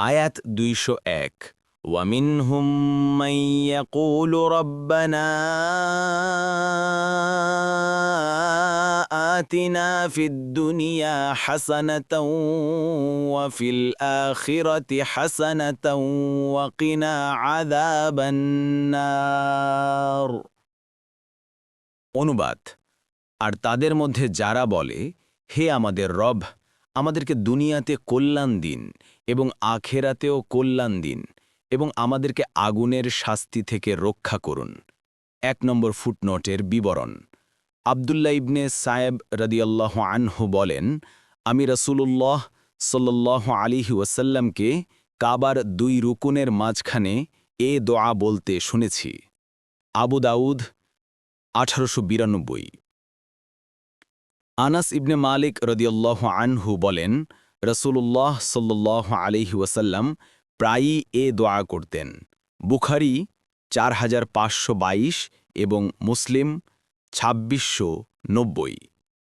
আয়াত দুইশো এক ومنهم من يقول ربنا آتنا في الدنيا حسنة وفي الآخرة حسنة وقنا عذاب النار অনুবাদ আর তাদের মধ্যে যারা বলে হে আমাদের রব আমাদেরকে দুনিয়াতে কল্যাণ দিন এবং আখেরাতেও কল্যাণ দিন এবং আমাদেরকে আগুনের শাস্তি থেকে রক্ষা করুন। এক নম্বর ফুটনোটের বিবরণ। আবদুল্লা ইবনে সায়েব রদিয়াল্লাহ আনহু বলেন, আমি রসুলুল্লাহ সাল্লাহ আলিহি ওয়াসাল্লামকে কাবার দুই রুকুনের মাঝখানে এ দোয়া বলতে শুনেছি। আবু দাউদ, আঠারোশো বিরানব্বই। আনাস ইবনে মালিক রদিয়াল্লাহ আনহু বলেন রসুল্লাহ সাল্লাহ আলিহি ওয়াসাল্লাম প্রায়ই এ দোয়া করতেন। বুখারি চার হাজার পাঁচশো বাইশ এবং মুসলিম ছাব্বিশশো নব্বই।